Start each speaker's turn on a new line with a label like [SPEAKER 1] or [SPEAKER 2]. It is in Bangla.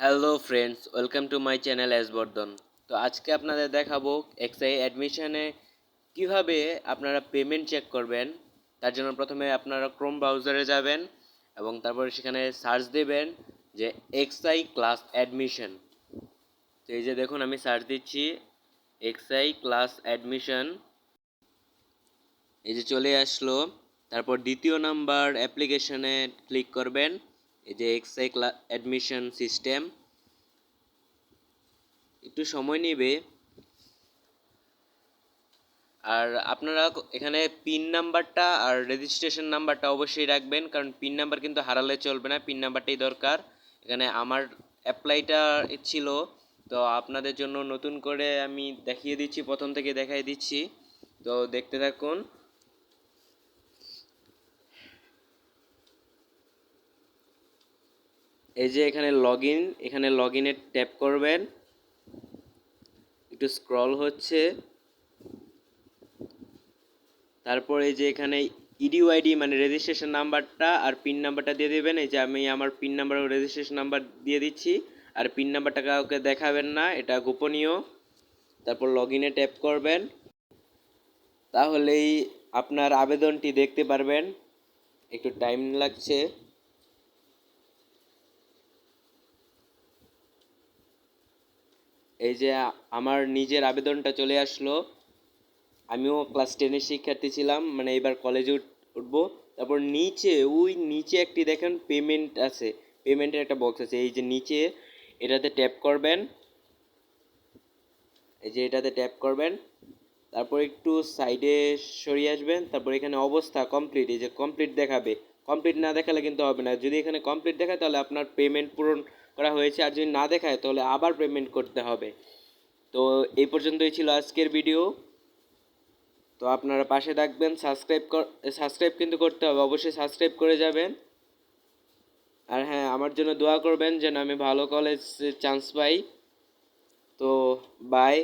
[SPEAKER 1] Hello friends welcome to my channel S Bardhan তো আজকে আপনাদের দেখাবো এক্সআই অ্যাডমিশনে কীভাবে আপনারা পেমেন্ট চেক করবেন। তার জন্য প্রথমে আপনারা ক্রোম ব্রাউজারে যাবেন এবং তারপরে সেখানে সার্চ দেবেন যে এক্সআই ক্লাস অ্যাডমিশন তো এই যে দেখুন, আমি সার্চ দিচ্ছি এক্সআই ক্লাস অ্যাডমিশন এই যে চলে আসলো। তারপর দ্বিতীয় নাম্বার অ্যাপ্লিকেশনে ক্লিক করবেন। এই যে এক্সআই অ্যাডমিশন সিস্টেম একটু সময় নেবে। আর আপনারা এখানে পিন নাম্বারটা আর রেজিস্ট্রেশন নাম্বারটা অবশ্যই রাখবেন, কারণ পিন নাম্বার কিন্তু হারালে চলবে না পিন নাম্বারটাই দরকার। এখানে আমার অ্যাপ্লাইটা ছিল, তো আপনাদের জন্য নতুন করে আমি দেখিয়ে দিচ্ছি, প্রথম থেকে দেখাই দিচ্ছি। তো দেখতে থাকুন। এই যে এখানে লগ ইন এখানে লগ ইনে ট্যাপ করবেন। একটু স্ক্রল হচ্ছে। তারপর এই যে এখানে ইডিওআইডি মানে রেজিস্ট্রেশন নাম্বারটা আর পিন নাম্বারটা দিয়ে দেবেন। এই যে আমি আমার পিন নাম্বার ও রেজিস্ট্রেশন নাম্বার দিয়ে দিচ্ছি। আর পিন নাম্বারটা কাউকে দেখাবেন না, এটা গোপনীয়। তারপর লগ ইনে ট্যাপ করবেন। তাহলেই আপনার আবেদনটি দেখতে পারবেন। একটু টাইম লাগছে। এই যে আমার নিজের আবেদনটা চলে আসলো। আমিও ক্লাস টেনের শিক্ষার্থী ছিলাম মানে এবার কলেজে উঠ- উঠবো। তারপর নিচে, ওই নিচে একটি দেখেন পেমেন্ট আছে। পেমেন্টের একটা বক্স আছে। এই যে নিচে, এটাতে ট্যাপ করবেন। এই যে এটাতে ট্যাপ করবেন। তারপর একটু সাইডে সরিয়ে আসবেন। তারপর এখানে অবস্থা কমপ্লিট এই যে কমপ্লিট দেখাবে। কমপ্লিট না দেখালে কিন্তু হবে না। যদি এখানে কমপ্লিট দেখায়, তাহলে আপনার পেমেন্ট পূরণ করা হয়েছে। আর যদি না দেখায়, তাহলে আবার পেমেন্ট করতে হবে। তো এই পর্যন্তই ছিল আজকের ভিডিও তো আপনারা পাশে থাকবেন সাবস্ক্রাইব কর সাবস্ক্রাইব কিন্তু করতে হবে। অবশ্যই সাবস্ক্রাইব করে যাবেন। আর হ্যাঁ আমার জন্য দোয়া করবেন যেন আমি ভালো কলেজ চান্স পাই। তো বাই